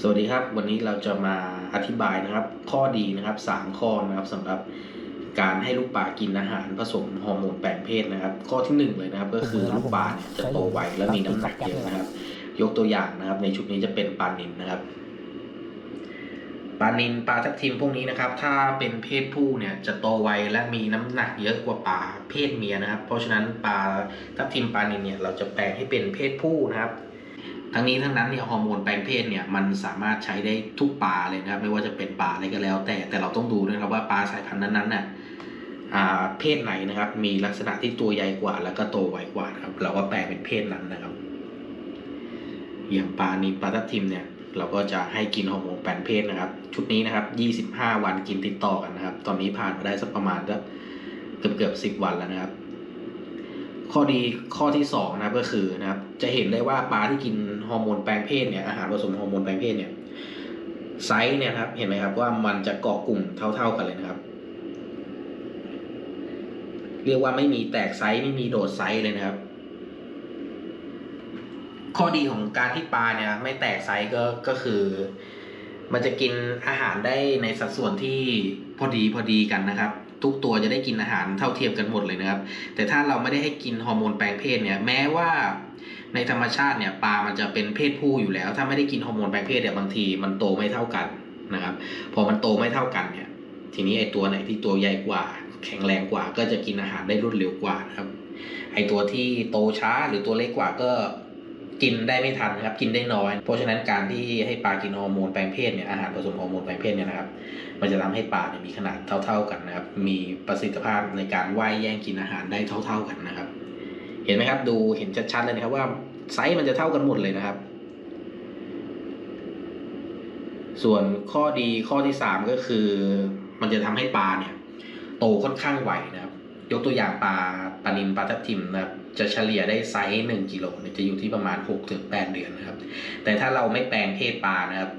สวัสดีครับ วันนี้เราจะมาอธิบายนะครับข้อดีนะครับสามข้อนะครับสำหรับการให้ลูกปลากินอาหารผสมฮอร์โมนแปลงเพศนะครับ ข้อที่หนึ่งเลยนะครับ ก็คือลูกปลาเนี่ยจะโตไวและมีน้ำหนักเยอะนะครับ ยกตัวอย่างนะครับ ในชุดนี้จะเป็นปลานิลนะครับปลานิลปลาทับทิมพวกนี้นะครับ ถ้าเป็นเพศผู้เนี่ยจะโตไวและมีน้ำหนักเยอะกว่าปลาเพศเมียนะครับ เพราะฉะนั้นปลาทับทิมปลานิลเนี่ยเราจะแปลงให้เป็นเพศผู้นะครับ ทั้งนี้ทั้งนั้นเนี่ยฮอร์โมนแปลงเพศเนี่ยมันสามารถใช้ได้ทุกปลาเลยนะครับ ไม่ว่าจะเป็นปลาอะไรก็แล้ว แต่แต่เราต้องดูนะครับว่าปลาสายพันธุ์นั้นๆน่ะอ่าเพศไหนนะครับ มีลักษณะที่ตัวใหญ่กว่า แล้วก็โตไวกว่านะครับ เราก็แปลงเป็นเพศนั้นนะครับ อย่างปลานิลปลาทับทิมเนี่ย เราก็จะให้กินฮอร์โมนแปลงเพศนะครับ ชุดนี้นะครับ 25 วันกินติดต่อกันนะครับ ตอนนี้ผ่านมาได้สักประมาณเกือบเกือบสิบวันแล้วนะครับ ข้อดีข้อที่สองนะก็คือนะครับ จะเห็นได้ว่าปลาที่กินฮอร์โมนแปลงเพศเนี่ยอาหารผสมฮอร์โมนแปลงเพศเนี่ยไซส์เนี่ยครับ เห็นไหมครับว่ามันจะเกาะกลุ่มเท่า ๆกันเลยนะครับ เรียกว่าไม่มีแตกไซส์ไม่มีโดดไซส์เลยนะครับ ข้อดีของการที่ปลาเนี่ย ไม่แตกไซส์ก็ก็คือ มันจะกินอาหารได้ในสัดส่วนที่พอดีพอดีกันนะครับ ทุกตัวจะได้กินอาหารเท่าเทียมกันหมดเลยนะครับ แต่ถ้าเราไม่ได้ให้กินฮอร์โมนแปลงเพศเนี่ยแม้ว่าในธรรมชาติเนี่ยปลามันจะเป็นเพศผู้อยู่แล้ว ถ้าไม่ได้กินฮอร์โมนแปลงเพศเนี่ยบางทีมันโตไม่เท่ากันนะครับ พอมันโตไม่เท่ากันเนี่ยทีนี้ไอ้ตัวไหนที่ตัวใหญ่กว่า แข็งแรงกว่า ก็จะกินอาหารได้รวดเร็วกว่านะครับไอ้ตัวที่โตช้าหรือตัวเล็กกว่าก็ กินได้ไม่ทันครับกินได้น้อย เพราะฉะนั้นการที่ให้ปลากินฮอร์โมนแปลงเพศเนี่ยอาหารผสมฮอร์โมนแปลงเพศเนี่ยนะครับมันจะทำให้ปลาเนี่ยมีขนาดเท่า ๆกันนะครับมีประสิทธิภาพในการว่ายแย่งกินอาหารได้เท่า ๆกันนะครับ เห็นไหมครับดูเห็นชัดๆเลยนะครับว่าไซส์มันจะเท่ากันหมดเลยนะครับ ส่วนข้อดีข้อที่สามก็คือ มันจะทำให้ปลาเนี่ยโตค่อนข้างไวนะครับ ยกตัวอย่างปลาปลานิลปลาทับทิมนะครับ จะเฉลี่ยได้ไซส์หนึ่งกิโลเนี่ยจะอยู่ที่ประมาณหกถึงแปดเดือนนะครับ แต่ถ้าเราไม่แปลงเพศปลานะครับ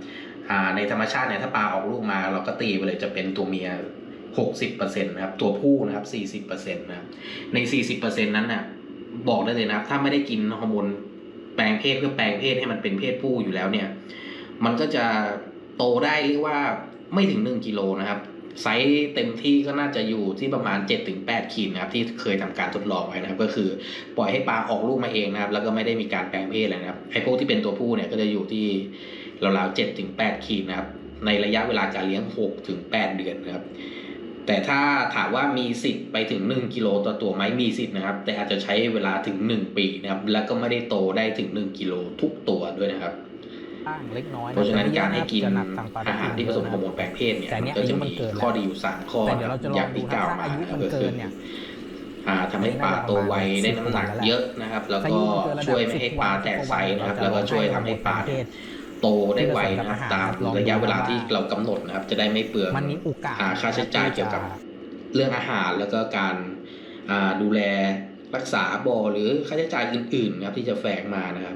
อ่าในธรรมชาติเนี่ยถ้าปลาออกลูกมาเราก็ตีไปเลยจะเป็นตัวเมีย 60%นะครับตัวผู้นะครับ 40%นะครับใน 40%นั้นน่ะบอกได้เลยนะครับถ้าไม่ได้กินฮอร์โมนแปลงเพศเพื่อแปลงเพศให้มันเป็นเพศผู้อยู่แล้วเนี่ย มันก็จะโตได้เรียกว่าไม่ถึง 1กิโลนะครับ ไซส์เต็มที่ก็น่าจะอยู่ที่ประมาณ 7-8 ขีดนะครับที่เคยทำการทดลองไว้นะครับก็คือปล่อยให้ปลาออกลูกมาเองนะครับแล้วก็ไม่ได้มีการแปลงเพศอะไรนะครับไอ้พวกที่เป็นตัวผู้เนี่ยก็จะอยู่ที่ราวๆ7ถึง8ขีดนะครับในระยะเวลาการเลี้ยง6ถึง8เดือนนะครับแต่ถ้าถามว่ามีสิทธิ์ไปถึง 1กิโลต่อตัวไหมมีสิทธิ์นะครับ แต่อาจจะใช้เวลาถึง 1 ปีนะครับ แล้วก็ไม่ได้โตได้ถึง 1กิโลทุกตัวด้วยนะครับ บ้างเล็กน้อยเพราะฉะนั้นการให้กินจะหนักทางปลาอาหารที่ผสมฮอร์โมนแปลงเพศเนี่ยแต่มัเนี้นยก็อายุจะมันมีเกินแล้วข้อดีอยู่สามข้อแต่เดี๋ยวเราจะลองอย่างที่กล่าวมาดูนะคถ้ารับอายุมันก็เกิคือนเนี่ยอ่าทำให้ปลาโตไวได้น้ำหนักเยอะนะครับ แล้วก็ช่วยไม่ให้ปลาแตกไซส์นะครับ แล้วก็ช่วยทำให้ปลาเนี่ยโตได้ไวนะครับตามระยะเวลาที่เรากำหนดนะครับ จะได้ไม่เปลืองมันมีโอกาสอ่าค่าใช้จ่ายเกี่ยวกับเรื่องอาหารแล้วก็การอ่าดูแลรักษาบ่อหรือค่าใช้จ่ายอื่นๆนะครับที่จะแฝงมานะครับ